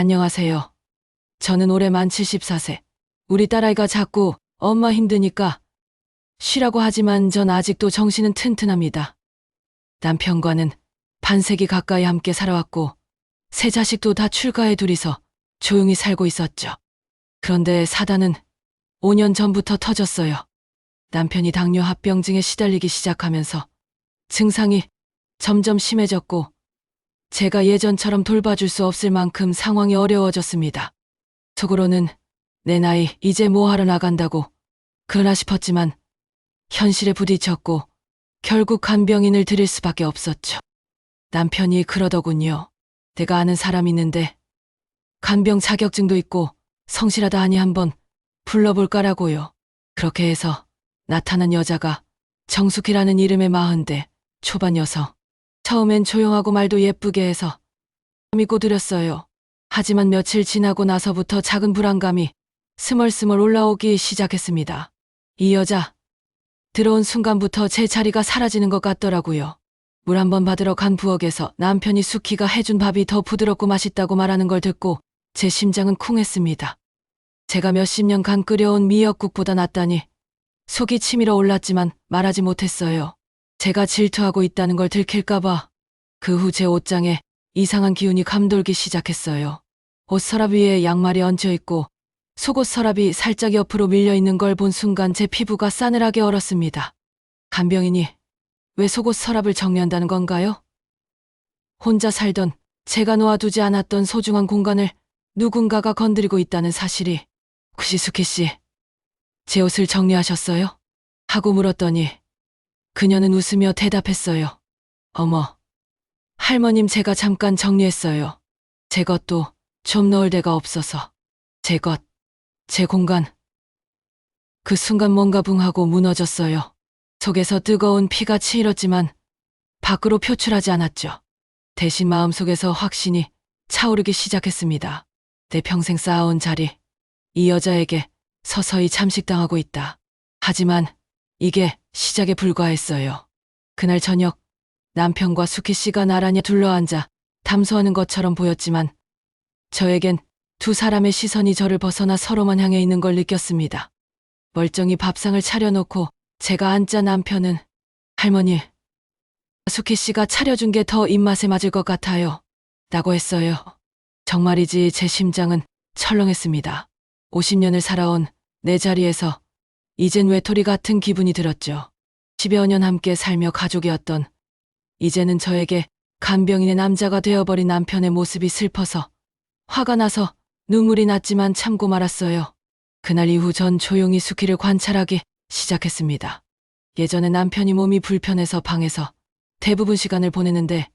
안녕하세요. 저는 올해 만 74세. 우리 딸아이가 자꾸 엄마 힘드니까 쉬라고 하지만 전 아직도 정신은 튼튼합니다. 남편과는 반세기 가까이 함께 살아왔고 세 자식도 다 출가해 둘이서 조용히 살고 있었죠. 그런데 사단은 5년 전부터 터졌어요. 남편이 당뇨 합병증에 시달리기 시작하면서 증상이 점점 심해졌고 제가 예전처럼 돌봐줄 수 없을 만큼 상황이 어려워졌습니다. 속으로는 내 나이 이제 뭐 하러 나간다고 그러나 싶었지만 현실에 부딪혔고 결국 간병인을 들일 수밖에 없었죠. 남편이 그러더군요. 내가 아는 사람 있는데 간병 자격증도 있고 성실하다 하니 한번 불러볼까라고요. 그렇게 해서 나타난 여자가 정숙이라는 이름의 마흔대 초반 여성. 처음엔 조용하고 말도 예쁘게 해서 믿고 드렸어요. 하지만 며칠 지나고 나서부터 작은 불안감이 스멀스멀 올라오기 시작했습니다. 이 여자 들어온 순간부터 제 자리가 사라지는 것 같더라고요. 물 한 번 받으러 간 부엌에서 남편이 수키가 해준 밥이 더 부드럽고 맛있다고 말하는 걸 듣고 제 심장은 쿵했습니다. 제가 몇십 년간 끓여온 미역국보다 낫다니 속이 치밀어 올랐지만 말하지 못했어요. 제가 질투하고 있다는 걸 들킬까봐 그 후 제 옷장에 이상한 기운이 감돌기 시작했어요. 옷 서랍 위에 양말이 얹혀 있고 속옷 서랍이 살짝 옆으로 밀려 있는 걸 본 순간 제 피부가 싸늘하게 얼었습니다. 간병인이 왜 속옷 서랍을 정리한다는 건가요? 혼자 살던 제가 놓아두지 않았던 소중한 공간을 누군가가 건드리고 있다는 사실이 혹시 수키 씨, 제 옷을 정리하셨어요? 하고 물었더니 그녀는 웃으며 대답했어요. 어머, 할머님 제가 잠깐 정리했어요. 제 것도 좀 넣을 데가 없어서. 제 것, 제 공간. 그 순간 뭔가 붕하고 무너졌어요. 속에서 뜨거운 피가 치밀었지만 밖으로 표출하지 않았죠. 대신 마음속에서 확신이 차오르기 시작했습니다. 내 평생 쌓아온 자리, 이 여자에게 서서히 잠식당하고 있다. 하지만 이게 시작에 불과했어요. 그날 저녁 남편과 수키 씨가 나란히 둘러앉아 담소하는 것처럼 보였지만 저에겐 두 사람의 시선이 저를 벗어나 서로만 향해 있는 걸 느꼈습니다. 멀쩡히 밥상을 차려놓고 제가 앉자 남편은 할머니, 수키 씨가 차려준 게 더 입맛에 맞을 것 같아요. 라고 했어요. 정말이지 제 심장은 철렁했습니다. 50년을 살아온 내 자리에서 이젠 외톨이 같은 기분이 들었죠. 10여 년 함께 살며 가족이었던 이제는 저에게 간병인의 남자가 되어버린 남편의 모습이 슬퍼서 화가 나서 눈물이 났지만 참고 말았어요. 그날 이후 전 조용히 수키를 관찰하기 시작했습니다. 예전에 남편이 몸이 불편해서 방에서 대부분 시간을 보내는데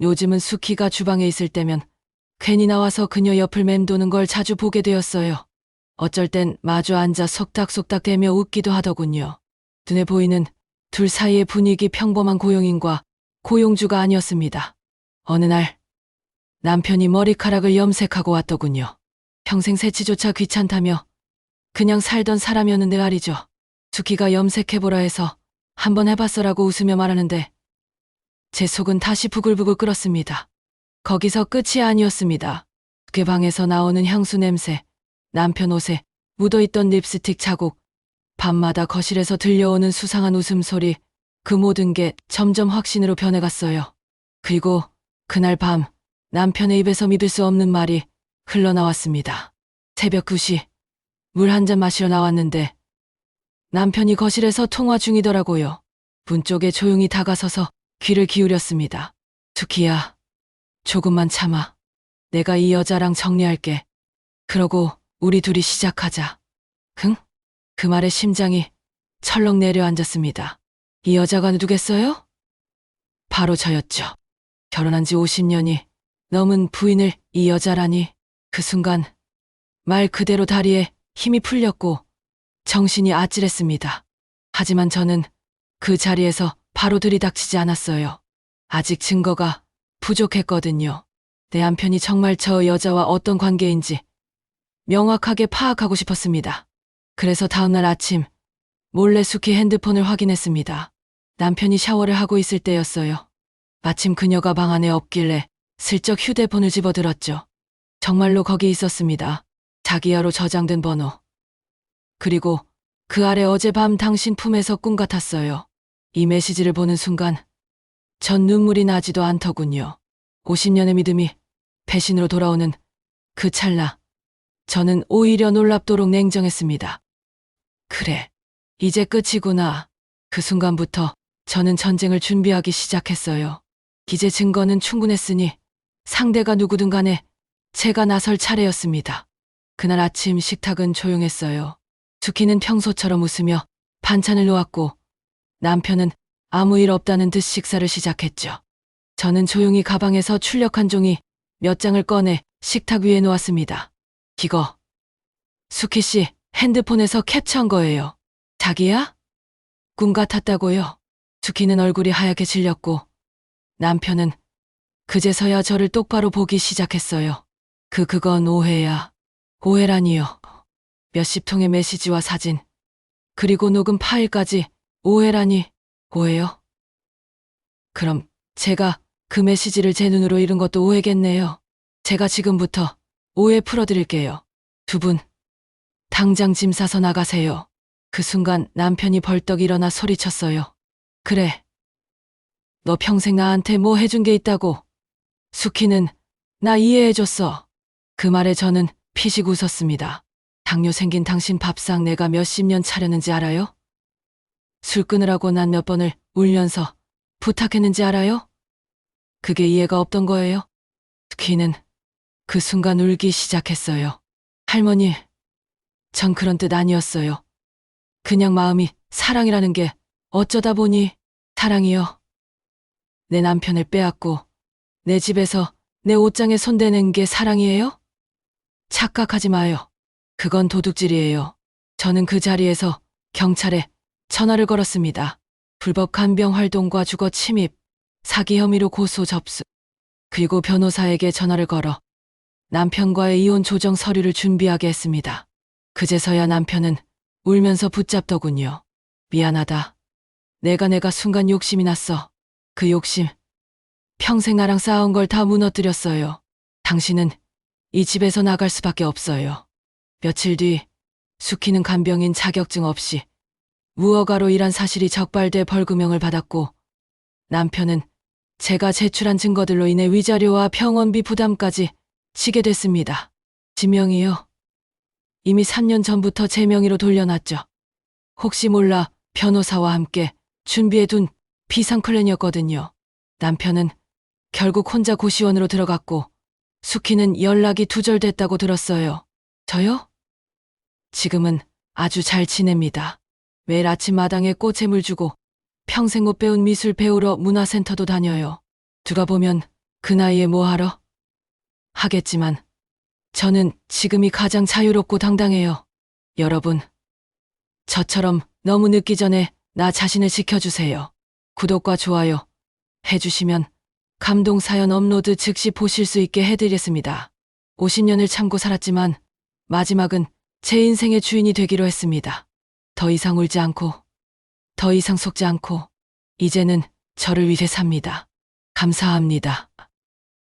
요즘은 수키가 주방에 있을 때면 괜히 나와서 그녀 옆을 맴도는 걸 자주 보게 되었어요. 어쩔 땐 마주 앉아 속닥속닥 대며 웃기도 하더군요. 눈에 보이는 둘 사이의 분위기 평범한 고용인과 고용주가 아니었습니다. 어느 날 남편이 머리카락을 염색하고 왔더군요. 평생 세치조차 귀찮다며 그냥 살던 사람이었는데 말이죠. 수키가 염색해보라 해서 한번 해봤어라고 웃으며 말하는데 제 속은 다시 부글부글 끓었습니다. 거기서 끝이 아니었습니다. 그 방에서 나오는 향수 냄새, 남편 옷에 묻어있던 립스틱 자국, 밤마다 거실에서 들려오는 수상한 웃음소리, 그 모든 게 점점 확신으로 변해갔어요. 그리고 그날 밤 남편의 입에서 믿을 수 없는 말이 흘러나왔습니다. 새벽 2시 물 한 잔 마시러 나왔는데 남편이 거실에서 통화 중이더라고요. 문 쪽에 조용히 다가서서 귀를 기울였습니다. 투키야, 조금만 참아. 내가 이 여자랑 정리할게. 그러고 우리 둘이 시작하자. 흥? 그 말에 심장이 철렁 내려앉았습니다. 이 여자가 누구겠어요? 바로 저였죠. 결혼한 지 50년이 넘은 부인을 이 여자라니 그 순간 말 그대로 다리에 힘이 풀렸고 정신이 아찔했습니다. 하지만 저는 그 자리에서 바로 들이닥치지 않았어요. 아직 증거가 부족했거든요. 내 남편이 정말 저 여자와 어떤 관계인지 명확하게 파악하고 싶었습니다. 그래서 다음날 아침 몰래 숙희 핸드폰을 확인했습니다. 남편이 샤워를 하고 있을 때였어요. 마침 그녀가 방 안에 없길래 슬쩍 휴대폰을 집어들었죠. 정말로 거기 있었습니다. 자기야로 저장된 번호. 그리고 그 아래 어젯밤 당신 품에서 꿈 같았어요. 이 메시지를 보는 순간 전 눈물이 나지도 않더군요. 50년의 믿음이 배신으로 돌아오는 그 찰나 저는 오히려 놀랍도록 냉정했습니다. 그래, 이제 끝이구나. 그 순간부터 저는 전쟁을 준비하기 시작했어요. 이제 증거는 충분했으니 상대가 누구든 간에 제가 나설 차례였습니다. 그날 아침 식탁은 조용했어요. 수키는 평소처럼 웃으며 반찬을 놓았고 남편은 아무 일 없다는 듯 식사를 시작했죠. 저는 조용히 가방에서 출력한 종이 몇 장을 꺼내 식탁 위에 놓았습니다. 이거 수키 씨 핸드폰에서 캡처한 거예요. 자기야? 꿈 같았다고요? 수키는 얼굴이 하얗게 질렸고 남편은 그제서야 저를 똑바로 보기 시작했어요. 그 그건 오해야. 오해라니요. 몇십 통의 메시지와 사진 그리고 녹음 파일까지 오해라니 오해요? 그럼 제가 그 메시지를 제 눈으로 읽은 것도 오해겠네요. 제가 지금부터 오해 풀어드릴게요. 두 분, 당장 짐 싸서 나가세요. 그 순간 남편이 벌떡 일어나 소리쳤어요. 그래. 너 평생 나한테 뭐 해준 게 있다고. 수키는 나 이해해줬어. 그 말에 저는 피식 웃었습니다. 당뇨 생긴 당신 밥상 내가 몇십 년 차렸는지 알아요? 술 끊으라고 난 몇 번을 울면서 부탁했는지 알아요? 그게 이해가 없던 거예요? 스키는 그 순간 울기 시작했어요. 할머니, 전 그런 뜻 아니었어요. 그냥 마음이 사랑이라는 게 어쩌다 보니 사랑이요. 내 남편을 빼앗고 내 집에서 내 옷장에 손대는 게 사랑이에요? 착각하지 마요. 그건 도둑질이에요. 저는 그 자리에서 경찰에 전화를 걸었습니다. 불법 간병 활동과 주거 침입, 사기 혐의로 고소 접수. 그리고 변호사에게 전화를 걸어 남편과의 이혼 조정 서류를 준비하게 했습니다. 그제서야 남편은 울면서 붙잡더군요. 미안하다. 내가 내가 순간 욕심이 났어. 그 욕심. 평생 나랑 쌓아온 걸다 무너뜨렸어요. 당신은 이 집에서 나갈 수밖에 없어요. 며칠 뒤 수키는 간병인 자격증 없이 무허가로 일한 사실이 적발돼 벌금형을 받았고 남편은 제가 제출한 증거들로 인해 위자료와 병원비 부담까지 지게 됐습니다. 지명이요. 이미 3년 전부터 제 명의로 돌려놨죠. 혹시 몰라 변호사와 함께 준비해둔 비상클랜이었거든요. 남편은 결국 혼자 고시원으로 들어갔고 수키는 연락이 두절됐다고 들었어요. 저요? 지금은 아주 잘 지냅니다. 매일 아침 마당에 꽃에 물 주고 평생 못 배운 미술 배우러 문화센터도 다녀요. 누가 보면 그 나이에 뭐 하러? 하겠지만 저는 지금이 가장 자유롭고 당당해요. 여러분, 저처럼 너무 늦기 전에 나 자신을 지켜주세요. 구독과 좋아요 해주시면 감동 사연 업로드 즉시 보실 수 있게 해드리겠습니다. 50년을 참고 살았지만 마지막은 제 인생의 주인이 되기로 했습니다. 더 이상 울지 않고, 더 이상 속지 않고, 이제는 저를 위해 삽니다. 감사합니다.